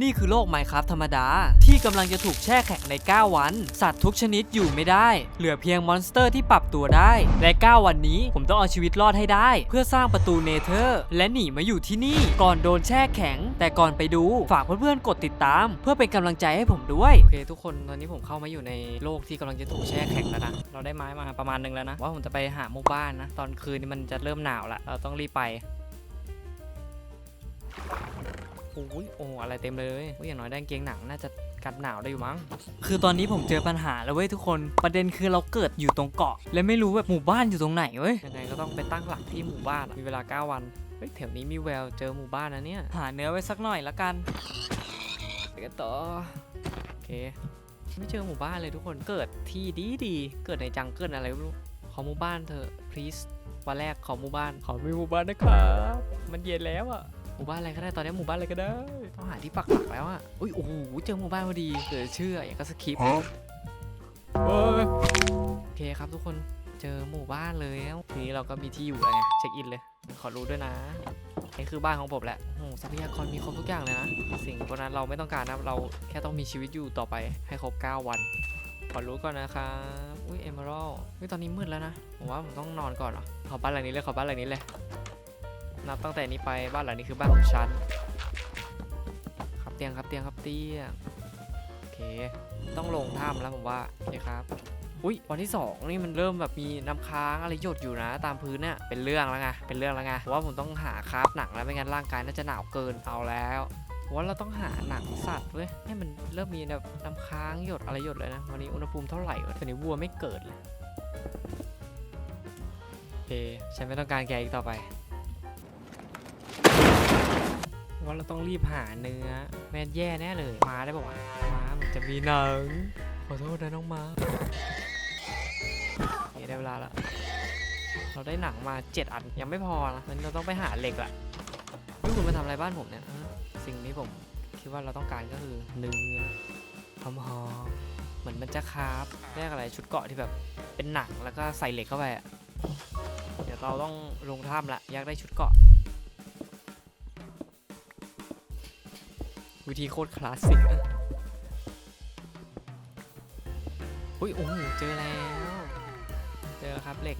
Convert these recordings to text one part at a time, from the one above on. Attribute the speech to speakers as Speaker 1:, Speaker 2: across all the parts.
Speaker 1: นี่คือโลกไมครับธรรมดา ที่กำลังจะถูกแช่แข็งใน 9 วัน สัตว์ทุกชนิดอยู่ไม่ได้ เหลือเพียงมอนสเตอร์ที่ปรับตัวได้ และ 9 วันนี้ผมต้องเอาชีวิตรอดให้ได้ เพื่อสร้างประตูเนเธอร์ และหนีมาอยู่ที่นี่ ก่อนโดนแช่แข็ง แต่ก่อนไปดูฝากเพื่อนๆกดติดตาม เพื่อเป็นกำลังใจให้ผมด้วยโอเคทุกคนตอนนี้ผมเข้ามาอยู่ในโลกที่กำลังจะถูกแช่แข็งแล้วนะเราได้ไม้มาประมาณนึงแล้วนะว่าผมจะไปหาหมู่บ้านนะตอนคืนนี้มันจะเริ่มหนาวละเราต้องรีบไป โอ้ยโอ้อะไรเต็มเลยโอ้ยอย่างน้อยได้กางเกงหนังน่าจะกันหนาวได้อยู่มั้ง คือตอนนี้ผมเจอปัญหาแล้วเว้ยทุกคน ประเด็นคือเราเกิดอยู่ตรงเกาะ และไม่รู้แบบหมู่บ้านอยู่ตรงไหนเว้ย ยังไงก็ต้องไปตั้งหลักที่หมู่บ้านอะมีเวลา 9 วัน เฮ้ยแถวนี้มีแววเจอหมู่บ้านนะเนี่ย หาเนื้อไว้สักหน่อยละกันไปกันต่อ โอเค ไม่เจอหมู่บ้านเลยทุกคน เกิดที่ดีดีๆเกิดในจังเกิลอะไรไม่รู้ ขอหมู่บ้านเถอะ please วันแรกขอหมู่บ้าน ขอมีหมู่บ้านนะครับ มันเย็นแล้วอะ หมู่บ้านอะไรก็ได้ตอนนี้หมู่บ้านอะไรก็ได้ ต้องหาที่ปักหลักแล้วอะอุ้ยโอ้โหเจอหมู่บ้านพอดีเกิดเชื่ออย่างก็สคริปต์โอ้ยโอเคครับทุกคนเจอหมู่บ้านเลยแล้วทีนี้เราก็มีที่อยู่แล้วไงเช็คอินเลย ขอรู้ด้วยนะนี่คือบ้านของผมแหละโอ้โหทรัพยากรมีครบทุกอย่างเลยนะ สิ่งพวกนั้นเราไม่ต้องการนะเราแค่ต้องมีชีวิตอยู่ต่อไปให้ครบ 9 วัน ขอรู้ก่อนนะครับอุ้ยเอเมอรัลอุ้ยตอนนี้มืดแล้วนะผมว่าผมต้องนอนก่อนเหรอขอบ้านหลังนี้เลยขอบ้านหลังนี้เลย นับตั้งแต่นี้ไปบ้านหลังนี้คือบ้านของฉัน ครับเตียงครับเตียงครับเตียงโอเค ต้องลงถ้ำแล้วผมว่าโอเคครับ อุ้ยวันที่สองนี่มันเริ่มแบบมีน้ำค้างอะไรหยดอยู่นะ ตามพื้นเนี่ยเป็นเรื่องแล้วไงเป็นเรื่องแล้วไงผมว่าผมต้องหาคราฟหนังแล้วไม่งั้นร่างกายน่าจะหนาวเกินเอาแล้วว่าเราต้องหาหนังสัตว์เว้ยให้มันเริ่มมีแบบน้ำค้างหยดอะไรหยดเลยนะ วันนี้อุณหภูมิเท่าไหร่วะตอนนี้วัวไม่เกิดเลยโอเคฉันไม่ต้องการแกอีกต่อไป ว่าเราต้องรีบหาเนื้อ แม่แย่แน่เลยมาได้บอกว่าวะมามันจะมีหนัง ขอโทษนะน้องมาเได้เวลาล้วเราได้หนังมาเจ็ดอันยังไม่พอนะงั้นเราต้องไปหาเหล็กละนี่คุณมาทำอะไรบ้านผมเนี่ยสิ่งที่ผมคิดว่าเราต้องการก็คือเนื้อหอมๆเหมือนมันจะคราฟแรกอะไรชุดเกาะที่แบบเป็นหนังแล้วก็ใส่เหล็กเข้าไปอะเดี๋ยวเราต้องลงถ้ำละอยากได้ชุดเกาะ วิธีโคตรคลาสสิกอะอุ้ยโอ้โหเจอแล้ว เจอแล้วครับเหล็ก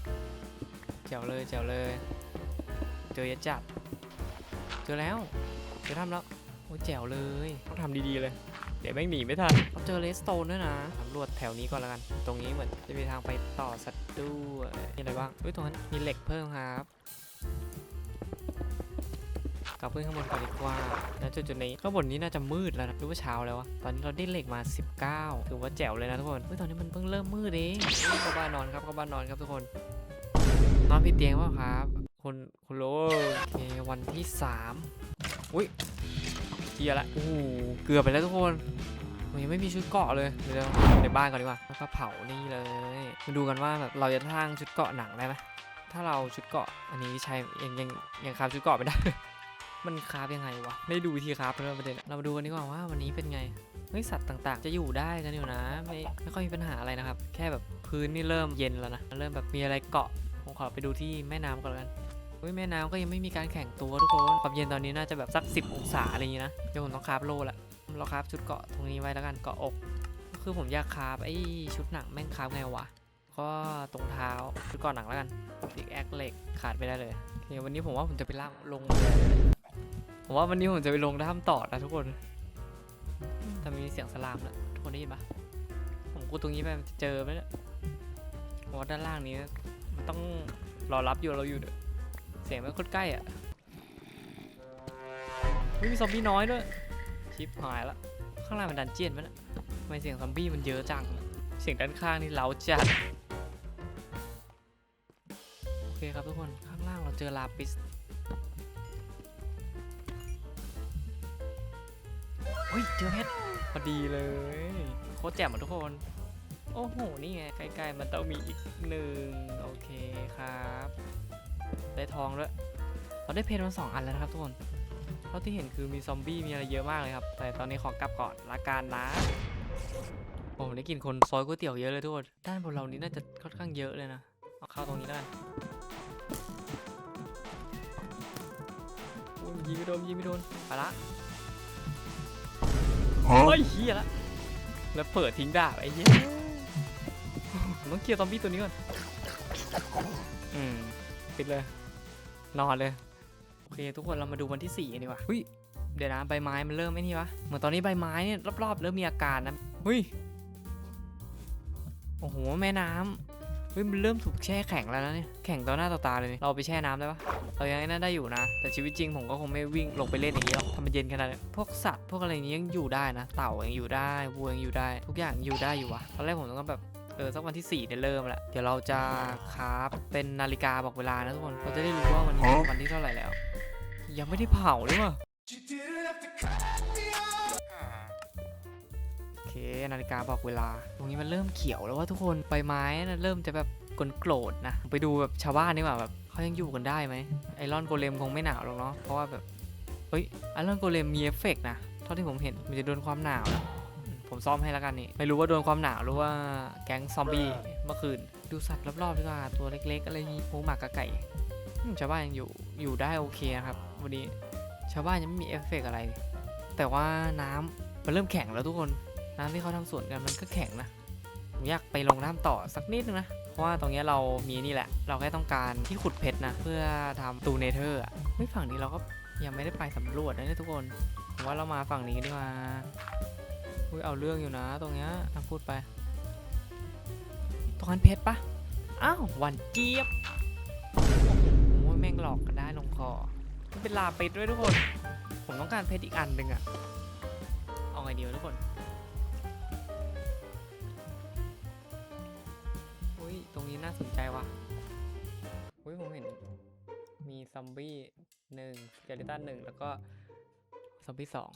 Speaker 1: แจ๋วเลยแจ๋วเลย เจอยัดจัดเจอแล้วเจอทำแล้วโอ้ยแจ๋วเลยต้องทำดีๆเลย เดี๋ยวแม่งหนีไม่ทันเราเจอเลสโตนด้วยนะสำรวจแถวนี้ก่อนละกัน ตรงนี้เหมือนจะมีทางไปต่อสัตว์ด้วยมีอะไรบ้างอุ้ยตรงนั้นมีเหล็กเพิ่มครับ กลับขึ้นข้างบนก่อนดีกว่าแล้วจุดจุดๆนี้ข้างบนนี้น่าจะมืดแล้วนะหรือว่าเช้าแล้ววะตอนนี้เราได้เหล็กมา 19ถือว่าแจ๋วเลยนะทุกคนเฮ้ยตอนนี้มันเพิ่งเริ่มมืดเองเข้าบ้านนอนครับเข้าบ้านนอนครับทุกคนนอนผิดเตียงเปล่าครับคุณคุณโลโอเควันที่3อุ้ยเกียละโอ้โหเกือบไปแล้วทุกคนยังไม่มีชุดเกาะเลยเดี๋ยวในบ้านก่อนดีกว่าแล้วก็เผานี่เลยมาดูกันว่าแบบเราจะสร้างชุดเกาะหนังได้ไหมถ้าเราชุดเกาะอันนี้ใช้ยังยังยังคาฟชุดเกาะไม่ได้ มันคราฟยังไงวะ ไม่ได้ดูวิธีคราฟเลยประเด็น เรามาดูกันดีกว่าว่าวันนี้เป็นไงเฮ้ยสัตว์ต่างๆ จะอยู่ได้กันอยู่นะ ไม่ไม่ค่อยมีปัญหาอะไรนะครับ แค่แบบพื้นนี่เริ่มเย็นแล้วนะ เริ่มแบบมีอะไรเกาะ ผมขอไปดูที่แม่น้ำก่อนกันเฮ้ยแม่น้ำก็ยังไม่มีการแข่งตัวทุกคน ความเย็นตอนนี้น่าจะแบบสัก 10 องศาอะไรอย่างงี้นะ เดี๋ยวผมต้องคราฟโลละเราคราฟชุดเกาะตรงนี้ไว้แล้วกันเกาะอกก็คือผมอยากคราฟไอ้ชุดหนังแม่งคราฟไงวะ ก็ตรงเท้าชุดเกาะหนังแล้วกันดิกแอคเหล็กขาดไปได้เลยโอเควันนี้ผมว่าผมจะไปล่างลงเลย ผมว่าวันนี้ผมจะไปลงถ้ำต่อนะทุกคนแต่มีเสียงสลามแล้วทุกคนได้ยินปะผมกูตรงนี้ไปมันจะเจอไหมเนี่ยผมว่าด้านล่างนี้มันต้องรอรับอยู่เราอยู่เด้อเสียงมันโคตรใกล้อะเฮ้ยมีซอมบี้น้อยด้วยชิปหายละข้างล่างมันดันเจียนมั้ยเนี่ยทำไมเสียงซอมบี้มันเยอะจัง เสียงด้านข้างนี่เล้าจัดโอเคครับทุกคนข้างล่างเราเจอลาปิส เฮ้ยเจอเพชรพอดีเลยโคตรแจ่มอะทุกคน โอ้โห นี่ไงใกล้ๆมันต้องมีอีกหนึ่งโอเคครับ ได้ทองด้วยเราได้เพชรมาสองอันแล้วนะครับทุกคนเท่าที่เห็นคือมีซอมบี้มีอะไรเยอะมากเลยครับ แต่ตอนนี้ขอกลับก่อนละกันนะโอ้โหได้กลินคนซอยก๋วยเตี๋ยวเยอะเลยทุกคนด้านบนเรานี้น่าจะค่อนข้างเยอะเลยนะเอาเข้าตรงนี้แล้โอ้ยยิงไม่โดนยิงไม่โดนไปละ เฮ้ยเฮียละแล้วเปิดทิ้งดาบไอ้เหี้ยผมต้องเคลียร์ซอมบี้ตัวนี้ก่อนอืมปิดเลยนอนเลยโอเค ทุกคนเรามาดูวันที่สี่กันดีกว่าหุ้ยเดี๋ยวนะใบไม้มันเริ่มไม่นี่วะเหมือนตอนนี้ใบไม้เนี่ยรอบๆเริ่มมีอาการนะหุ้ยโอ้โหแม่น้ำ เฮ้ยมันเริ่มถูกแช่แข็งแล้วนะเนี่ยแข็งต่อหน้าต่อตาเลยนี่เราเอาไปแช่น้ำได้ปะเรายังไอ้นั่นได้อยู่นะ แต่ชีวิตจริงผมก็คงไม่วิ่งลงไปเล่นอย่างนี้หรอกทำมันเย็นขนาดนี้พวกสัตว์พวกอะไรอย่างนี้ยังอยู่ได้นะ เต่ายังอยู่ได้วัวยังอยู่ได้ ทุกอย่างอยู่ได้อยู่วะตอนแรกผมต้องแบบเออสักวันที่ 4 เนี่ยเริ่มละเดี๋ยวเราจะคราฟเป็นนาฬิกาบอกเวลานะทุกคนเราจะได้รู้ว่าวันนี้เป็นวันที่เท่าไหร่แล้ว ยังไม่ได้เผาเลยว่ะ นาฬิกาบอกเวลา ตรงนี้มันเริ่มเขียวแล้วว่าทุกคนใบไม้นะเริ่มจะแบบกลโกรธนะไปดูแบบชาวบ้านนี่ว่าแบบเขายังอยู่กันได้ไหมไอรอนโกเลมคงไม่หนาวหรอกเนาะเพราะว่าแบบเฮ้ยไอรอนโกเลมมีเอฟเฟกต์นะเท่าที่ผมเห็นมันจะโดนความหนาวนะผมซ่อมให้แล้วกันนี่ไม่รู้ว่าโดนความหนาวหรือว่าแก๊งซอมบี้เมื่อคืนดูสัตว์รอบๆดีกว่าตัวเล็ก ๆ อะไรนี้หมูหมากกระไก่ชาวบ้านยังอยู่อยู่ได้โอเคนะครับวันนี้ชาวบ้านยังไม่มีเอฟเฟกต์อะไร แต่ว่าน้ำมันเริ่มแข็งแล้วทุกคน น้ำที่เขาทำสวนกันมันก็แข็งนะผมอยากไปลงน้ำต่อสักนิดนึงนะ เพราะว่าตรงนี้เรามีนี่แหละ เราแค่ต้องการที่ขุดเพชรนะ เพื่อทำตูเนเธอร์อะเฮ้ยฝั่งนี้เราก็ยังไม่ได้ไปสำรวจนะเนี่ยทุกคนผมว่าเรามาฝั่งนี้ดีกว่าอุ้ยเอาเรื่องอยู่นะ ตรงเนี้ยอะพูดไปตรงนั้นเพชรปะอ้าวหวันเจี๊ยบโอ้โหแม่งหลอกกันได้ลงคอมันเป็นลาปิดด้วยทุกคน ผมต้องการเพชรอีกอันหนึ่งอะเอาไงดีวะทุกคน นี้น่าสนใจว่ะอุ้ยผมเห็น มีซอมบี้หนึ่งเจลิตันหนึ่งแล้วก็ซอมบี้สอง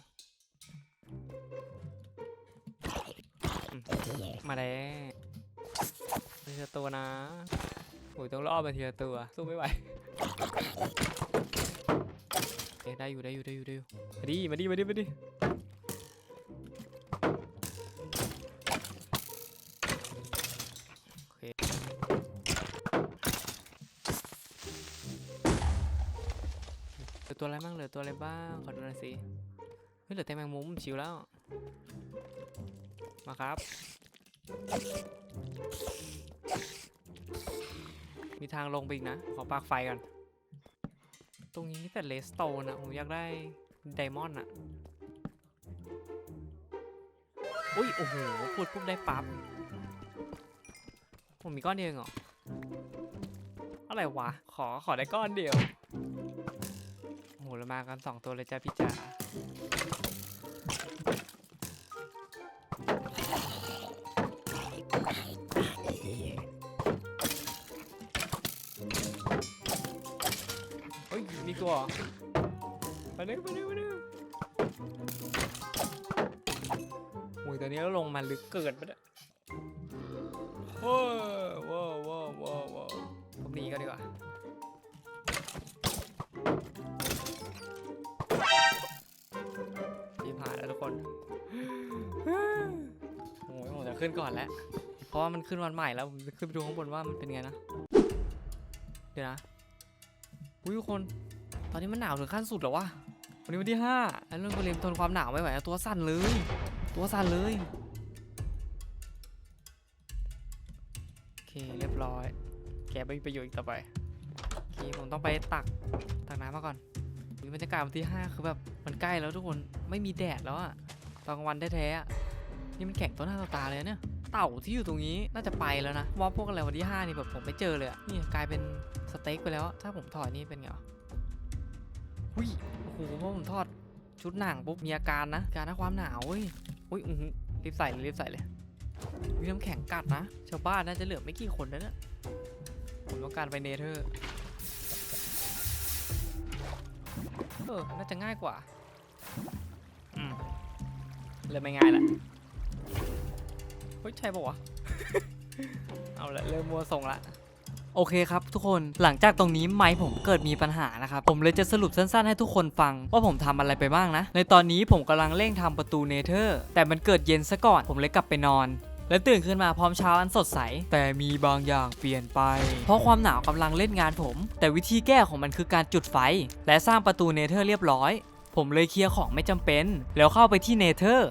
Speaker 1: มาแล้วทีละตัวนะโอ้ยต้องล่อมาทีละตัว สู้ไม่ไหวเอ๊ะได้อยู่ได้อยู่ได้อยู่ได้อยู่มาดิมาดิมาดิมาดิ อตัวอะไรบ้างเหลือตัวอะไรบ้างขอดูหน่อยสิเฮ้ยเหลือแต่แมงมุมชิวแล้ว มาครับ มีทางลงไปอีกนะ ขอปลักไฟก่อน ตรงนี้แต่เลสโตนอะผมอยากได้ไดมอนด์อะอุ้ย โอ้โหพูดปุ๊บได้ปั๊บผมมีก้อนเดียวเหรออะไรวะ ขอขอได้ก้อนเดียว หเรามากันสองตัวเลยจ้าพี่จ๋าเฮ้ย มีตัวมาเร็วมาเร็วมาเร็วโอ้ยตอนนี้เราลงมาลึกเกินปะเนี่ยว้ ขึ้นก่อนแล้ว เพราะว่ามันขึ้นวันใหม่แล้วผมจะขึ้นไปดูข้างบนว่ามันเป็นไงนะ เดี๋ยวนะอุ้ยทุกคน ตอนนี้มันหนาวถึงขั้นสุดแล้ววะ วันนี้วันที่ห้าไอ้เรื่องกเลมทนความหนาวไม่ไหวตัวสั่นเลย ตัวสั่นเลย โอเคเรียบร้อย แกไม่มีประโยชน์อีกต่อไป โอเคผมต้องไปตักตักน้ำมาก่อนบรรยากาศวันที่ห้าคือแบบมันใกล้แล้วทุกคนไม่มีแดดแล้วอะตอนกลางวันแท้ๆอะ นี่มันแข็งต่อหน้าต่อตาเลยเนี่ย เต่าที่อยู่ตรงนี้น่าจะไปแล้วนะว่าพวกอะไรวันที่ห้านี่แบบผมไม่เจอเลยอะนี่กลายเป็นสเต็กไปแล้ว ถ้าผมถอดนี่เป็นไงวะอุ้ยโอ้โหพอผมทอดชุดหนังปุ๊บมีอาการนะการนะความหนาวเว้ยอุ้ยอือรีบใส่เลยรีบใส่เลยมีน้ำแข็งกัดนะ ชาวบ้านน่าจะเหลือไม่กี่คนแล้วเนี่ยผมต้องการไปเนเธอร์เออน่าจะง่ายกว่า อืมเริ่มไม่ง่ายละ ฮ้ยใช่ปะวะ เอาละเริ่มมัวส่งละโอเคครับทุกคนหลังจากตรงนี้ไมค์ผมเกิดมีปัญหานะครับ ผมเลยจะสรุปสั้นๆให้ทุกคนฟัง ว่าผมทำอะไรไปบ้างนะ ในตอนนี้ผมกำลังเร่งทำประตูเนเธอร์ แต่มันเกิดเย็นซะก่อนผมเลยกลับไปนอน และตื่นขึ้นมาพร้อมเช้าอันสดใส แต่มีบางอย่างเปลี่ยนไป เพราะความหนาวกำลังเล่นงานผม แต่วิธีแก้ของมันคือการจุดไฟ และสร้างประตูเนเธอร์เรียบร้อย ผมเลยเคลียร์ของไม่จำเป็น แล้วเข้าไปที่เนเธอร์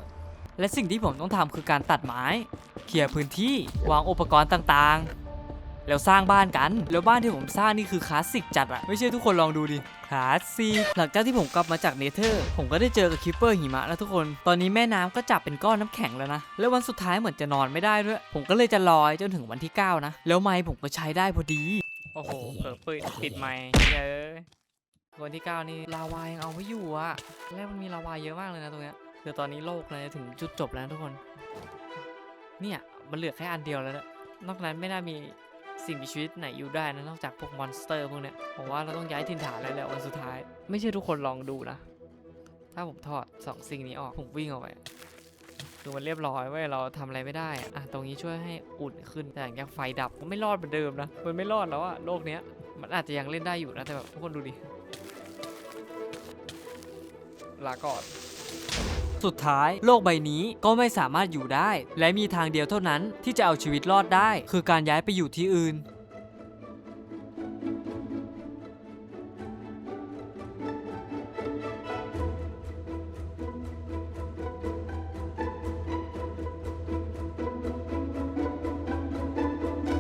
Speaker 1: และสิ่งที่ผมต้องทำคือการตัดไม้เคลียร์พื้นที่วางอุปกรณ์ต่างๆ แล้วสร้างบ้านกัน แล้วบ้านที่ผมสร้างนี่คือคลาสสิกจัดอะไม่เชื่อทุกคนลองดูดิคลาสสิกหลังจากที่ผมกลับมาจากเนเธอร์ ผมก็ได้เจอกับคิปเปอร์หิมะแล้วทุกคน ตอนนี้แม่น้ำก็จับเป็นก้อนน้ำแข็งแล้วนะ แล้ววันสุดท้ายเหมือนจะนอนไม่ได้ด้วย ผมก็เลยจะลอยจนถึงวันที่ 9 นะ แล้วไม้ผมก็ใช้ได้พอดี โอ้โหเออปิดปิดไม้เยอะวันที่ 9 นี่ลาวายังเอาไม่อยู่อะแรกมันมีลาวาเยอะมากเลยนะตรงเนี้ย คือตอนนี้โลกเลยถึงจุดจบแล้วทุกคน เนี่ยมันเหลือแค่อันเดียวแล้วนะนอกนั้นไม่น่ามีสิ่งมีชีวิตไหนอยู่ได้นะนอกจากพวกมอนสเตอร์พวกเนี้ยผมว่าเราต้องย้ายถิ่นฐานแล้วแหละวันสุดท้าย ไม่ใช่ทุกคนลองดูนะ ถ้าผมถอดสองสิ่งนี้ออกผมวิ่งออกไปคือมันเรียบร้อยเว้ยเราทำอะไรไม่ได้อะอะตรงนี้ช่วยให้อุ่นขึ้นแต่หลังจากไฟดับก็ไม่รอดเหมือนเดิมนะมันไม่รอดแล้วอะโลกเนี้ยมันอาจจะยังเล่นได้อยู่นะแต่แบบทุกคนดูดิลาก่อน สุดท้าย โลกใบนี้ก็ไม่สามารถอยู่ได้ และมีทางเดียวเท่านั้นที่จะเอาชีวิตรอดได้ คือการย้ายไปอยู่ที่อื่น